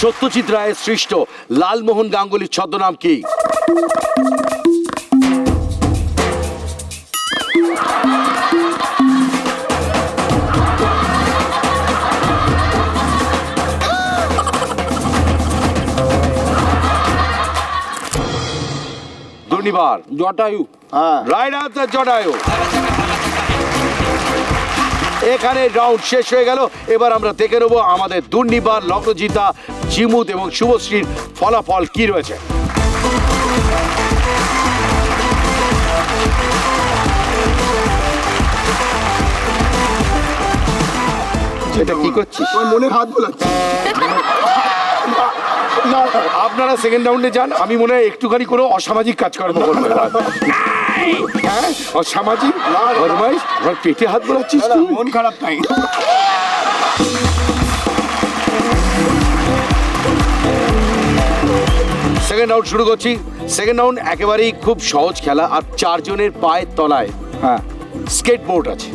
সত্যজিৎ রায়ের সৃষ্ট লালমোহন গাঙ্গুলির ছদ্মনাম কি? দুর্নিবার জটায়ু। হ্যাঁ। Right answer Jatayu. এখানে রাউন্ড শেষ হয়ে গেল। এবার আমরা দেখে নেব আমাদের দুর্নিবার লগ্নজিতা জিমুত এবং শুভশ্রীর ফলাফল কি রয়েছে? এটা কি করছিস? তোমার মনে হাত বোলাচ্ছি। না না, আপনারা সেকেন্ড রাউন্ডে যান আমি মনে হয় একটুখানি কোনো অসামাজিক কাজকর্ম করব হ্যাঁ? অসামাজিক পেটে হাত বোলাচ্ছিস মন খারাপ নাই সেকেন্ড রাউন্ড শুরু করছি। সেকেন্ড রাউন্ড একেবারেই খুব সহজ খেলা আর চারজনের পায়ের তলায় হ্যাঁ। স্কেট বোর্ড আছে।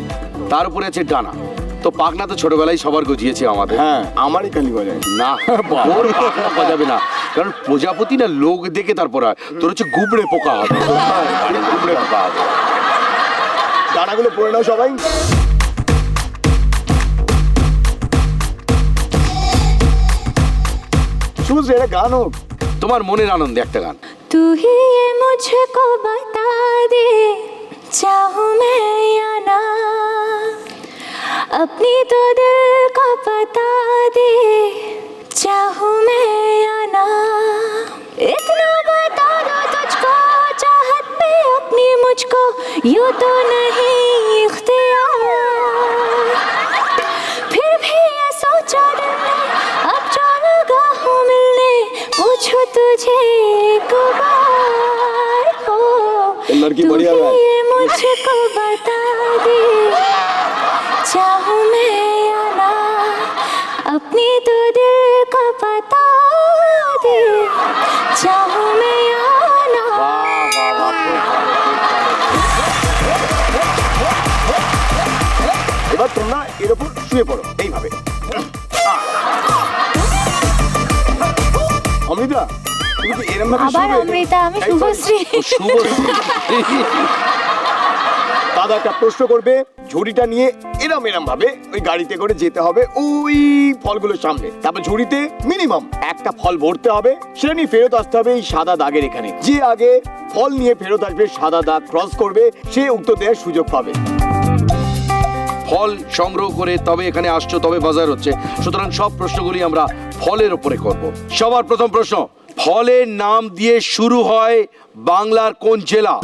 তার উপরে আছে ডানা। তো পাকনা তো ছোটবেলায় সবার গজিয়েছে আমাদের। হ্যাঁ আমারই কালি বাজায়। না ওর বাজাবে না। কারণ প্রজাপতি না লোক দেখে তারপর হয় তোর হচ্ছে গুবড়ে পোকা হবে। গুবড়ে পোকা হবে। দানাগুলো পড়ে নাও সবাই। শুভশ্রী এটা গান হোক। তোমার মনের আনন্দে একটা গান तू ही ये मुझको बता दे चाहूँ मैं या ना अपनी तो दिल का पता दे चाहूँ मैं या ना इतना बता दो तुझको चाहत पे अपनी मुझको यूं तो नहीं लड़की तू बढ़िया ही गाए। ये मुझको बता दे चाहूँ मैं या ना अपनी तो दिल का पता दे चाहूँ मैं या ना এবার তোমরা এর উপর শুয়ে পড়ো এইভাবে অমৃতা তুমি কি এরম ভাবে আবার? অমৃতা আমি শুভশ্রী। দাদা একটা প্রশ্ন করবে ঝুড়িটা নিয়ে এরম এরম ভাবে ওই গাড়িতে করে যেতে হবে ওই ফলগুলোর সামনে। তারপর ঝুড়িতে মিনিমাম একটা ফল ভরতে হবে সেটা নিয়ে ফেরত আসতে হবে এই সাদা দাগের এখানে। যে আগে ফল নিয়ে ফেরত আসবে সাদা দাগ ক্রস করবে সে উত্তর দেওয়ার সুযোগ পাবে। ফল সংগ্রহ করে তবে এখানে আসছো তবে বাজার হচ্ছে। সুতরাং সব প্রশ্নগুলি আমরা ফলের উপরে করব। সবার প্রথম প্রশ্ন ফলের নাম দিয়ে শুরু হয় বাংলার কোন জেলা?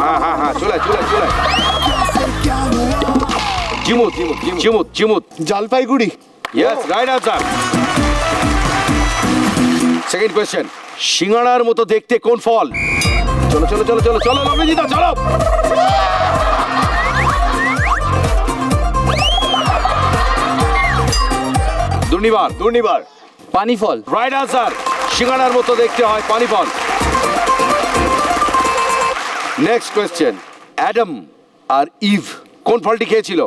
হ্যাঁ হ্যাঁ হ্যাঁ চলে চলে চলে আয়। Jimut Jimut Jimut Jimut Jalpaiguri. Yes right answer second question সিঙ্গাড়ার মতো দেখতে কোন ফল? চলো চলো চলো চলো চলো লগ্নজিতা চলো। দুর্নিবার দুর্নিবার। পানি ফল। রাইট আনসার সিঙ্গাড়ার মতো দেখতে হয় পানি ফল। নেক্সট কোয়েশ্চেন অ্যাডাম আর ইভ কোন ফলটি খেয়েছিল?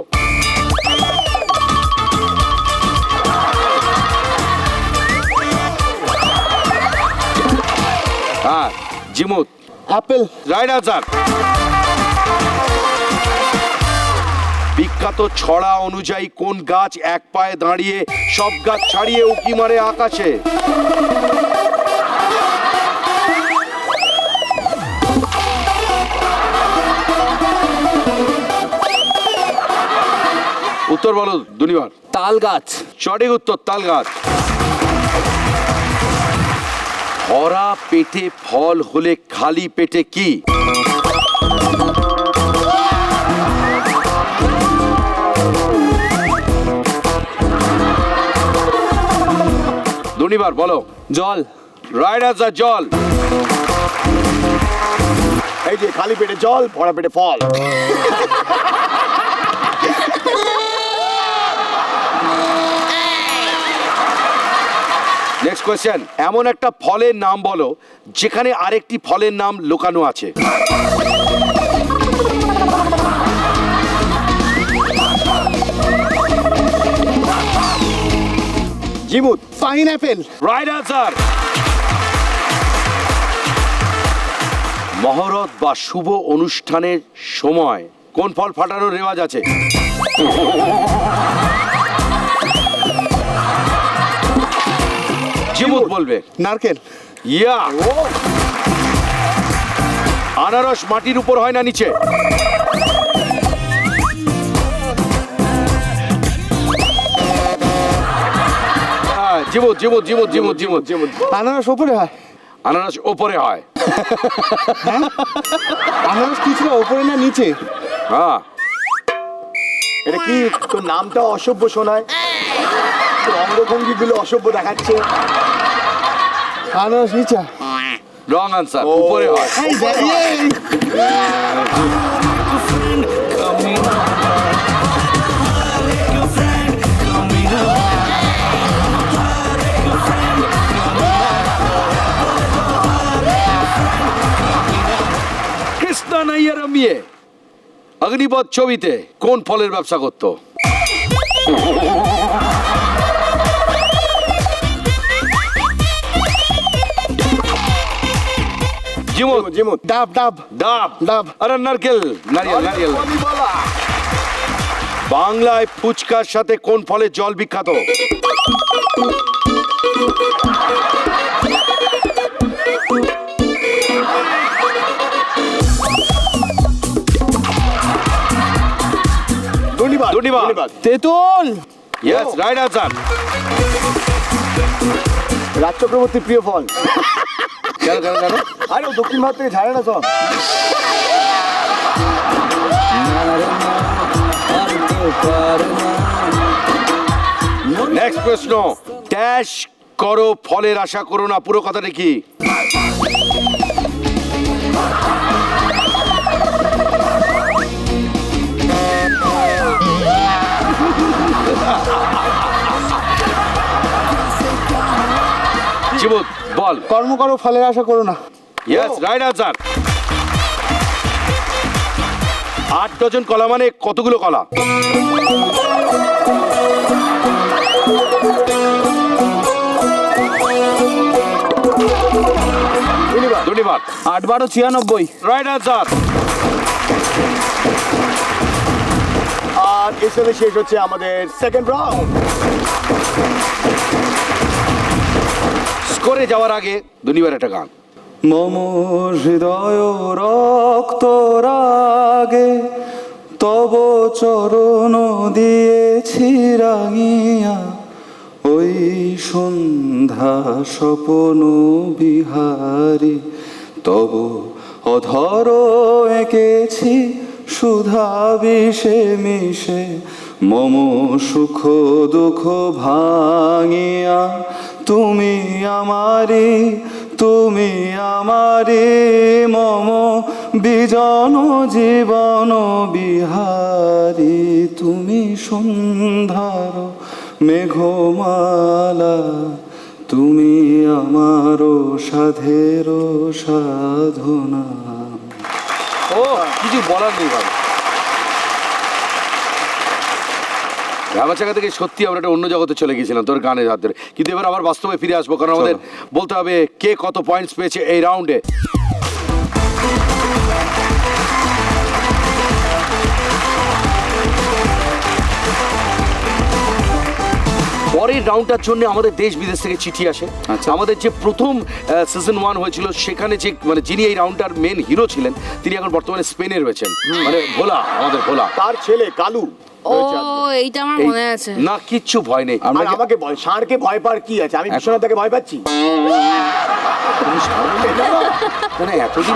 হ্যাঁ জিমুত। অ্যাপেল রাইট আনসার বিখ্যাত ছড়া অনুযায়ী কোন গাছ এক পায়ে দাঁড়িয়ে সব গাছ ছাড়িয়ে উকি মারে আকাশে? উত্তর বলো দুনিবার। তাল গাছ। সঠিক উত্তর তাল গাছ। ভরা পেটে ফল হলে খালি পেটে কি? দুনিবার বলো। জল। রাইট আনসার জল। এই যে খালি পেটে জল ভরা পেটে ফল। নেক্সট কোয়েশ্চেন এমন একটা ফলের নাম বলো যেখানে আরেকটি ফলের নাম লুকানো আছে। Jimut pineapple. Right answer মহরত বা শুভ অনুষ্ঠানের সময় কোন ফল ফাটানোর রেওয়াজ আছে? জিমুত বলবে। নারকেল। ইয়া। আনারস মাটির উপর হয় না নিচে? হ্যাঁ, জিমুত জিমুত জিমুত জিমুত জিমুত জিমুত আনারস ওপরে হয়? আনারস ওপরে হয়। আনারস কি ছিল ওপরে না নিচে? হ্যাঁ। এটা কি তোর নামটা অসভ্য শোনায়? তোর অঙ্গভঙ্গি গুলো অসভ্য দেখাচ্ছে। আনারস নিচে? Wrong answer. উপরে হয়। মেয়ে অগ্নিপথ ছবিতে কোন ফলের ব্যবসা করতো? জিমুত। জিমুত। ডাব ডাব ডাব ডাব। আরে নারকেল। নারিয়েল নারিয়েল বাংলায় ফুচকার সাথে কোন ফলের জল বিখ্যাত? ধন্যবাদ। ধন্যবাদ। ইয়েস রাইট আনসার রাজ চক্রবর্তীর প্রিয় ফল। কেন কেন কেন? আরে দক্ষিণ ভারত থেকে ছাড়ে না সব? নেক্সট প্রশ্ন। ড্যাশ করো ফলের আশা করো না পুরো কথাটা কি? জীবত বল। কর্ম করো ফলের আশা করো না। ইয়েস রাইট আনসার আট ডজন কলা মানে কতগুলো কলা? ধন্যবাদ। আট বারো ছিয়ানব্বই। রাইট আনসার আর এর সাথে শেষ হচ্ছে আমাদের সেকেন্ড রাউন্ড স্কোরে যাওয়ার আগে দুনিবার একটা গান। মম হৃদয় রক্ত রাগে, তব চরণ দিয়েছি রাঙিয়া। ওই সন্ধ্যা স্বপন বিহারি, তব অধর এঁকেছি সুধা বিষে মিশে। মম সুখ দুঃখ ভাঙিয়া তুমি আমারি তুমি আমারি মম বিজন জীবন বিহারি। তুমি সন্ধ্যার মেঘমালা, তুমি আমারও সাধের সাধনা। ও, কিছু বলার নেই ভাই রামাচাকা থেকে সত্যি আমরা একটা অন্য জগতে চলে গেছিলাম তোর গানের হাত ধরে। কিন্তু এবার আবার বাস্তবে ফিরে আসব কারণ আমাদের বলতে হবে কে কত পয়েন্টস পেয়েছে এই রাউন্ডে পরের রাউন্ডটার জন্য আমাদের দেশ বিদেশ থেকে চিঠি আসে। আচ্ছা। আমাদের যে প্রথম সিজন ওয়ান হয়েছিল সেখানে যে মানে যিনি এই রাউন্ডটার মেন হিরো ছিলেন তিনি এখন বর্তমানে স্পেনে রয়েছেন। মানে ভোলা আমাদের ভোলা। তার ছেলে কালু। ও এইটা আমার মনে আছে। না কিচ্ছু ভয় নেই। আর আমাকে ভয় ষাঁড়কে ভয় পাওয়ার কি আছে? আমি বিশ্বনাথকে ভয় পাচ্ছি। মানে এতদিন